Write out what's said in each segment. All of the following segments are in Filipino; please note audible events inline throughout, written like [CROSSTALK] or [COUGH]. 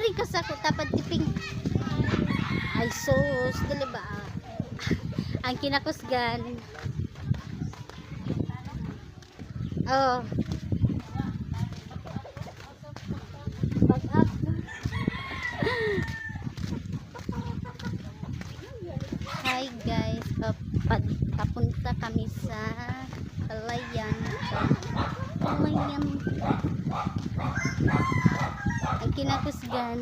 ari ka sa tapad tiping. Ay sus, dili ba? [LAUGHS] Ang kinakusgan. Oh. Hi guys, Pap papunta kami sa Palayan. Palayan. Kinakusgan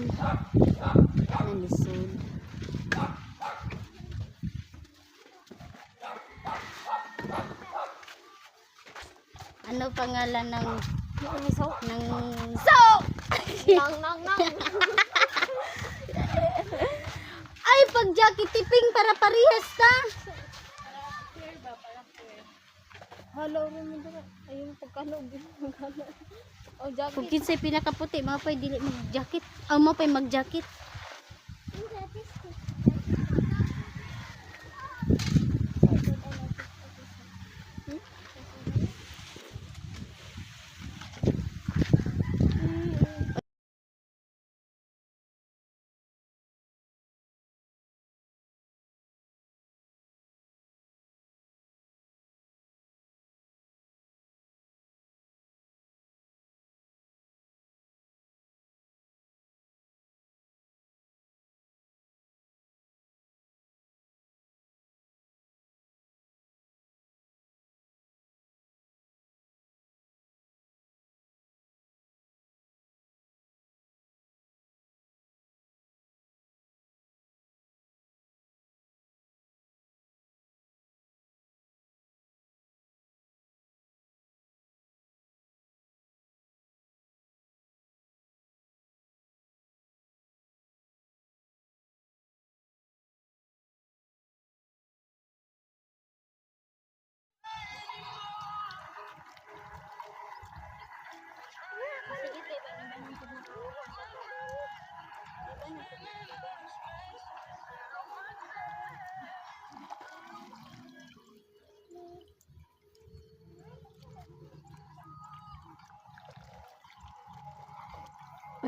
nanisod. Ano pangalan ng ng so? Nang, nang, nang. Ay, pag jacket tipping para parehas ta. Hello, mo dito. Ayun, pagkano. Pagkano. Oh, jacket. Kung kinsay pinakaputi, mga pa'y dili mag-jacket. Ang mga pa'y mag-jacket.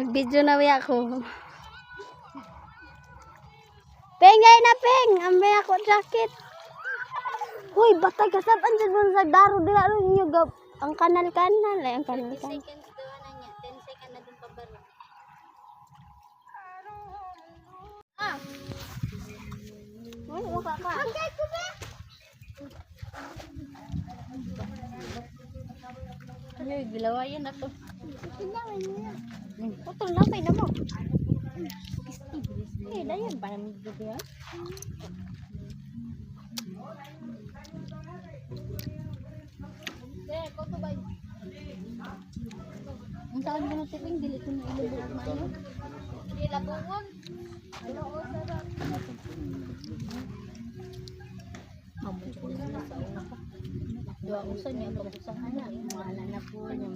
Mag-video na ako. Peng, ay na peng! Amay ako jacket. Uy, batay ka sab andyan mo sa daro dila ano ninyo gab ang kanal kanal ay ang kanal kanal. seconds daw na niya. 10 seconds na dun pabaro. Ah! Uy, waka ka. Hanggang ko ba? Ay, gilawayan na to. Niya. Putol na pay na mo. Eh, dito yan. Eh, koto ba yun? Ang tawag mo ng tiping dili ko na ilubog mayo. Hindi labungon. Ano o sarap? Amo ko na sa ulo. Dua usan niya pag usang ana, wala na po niya.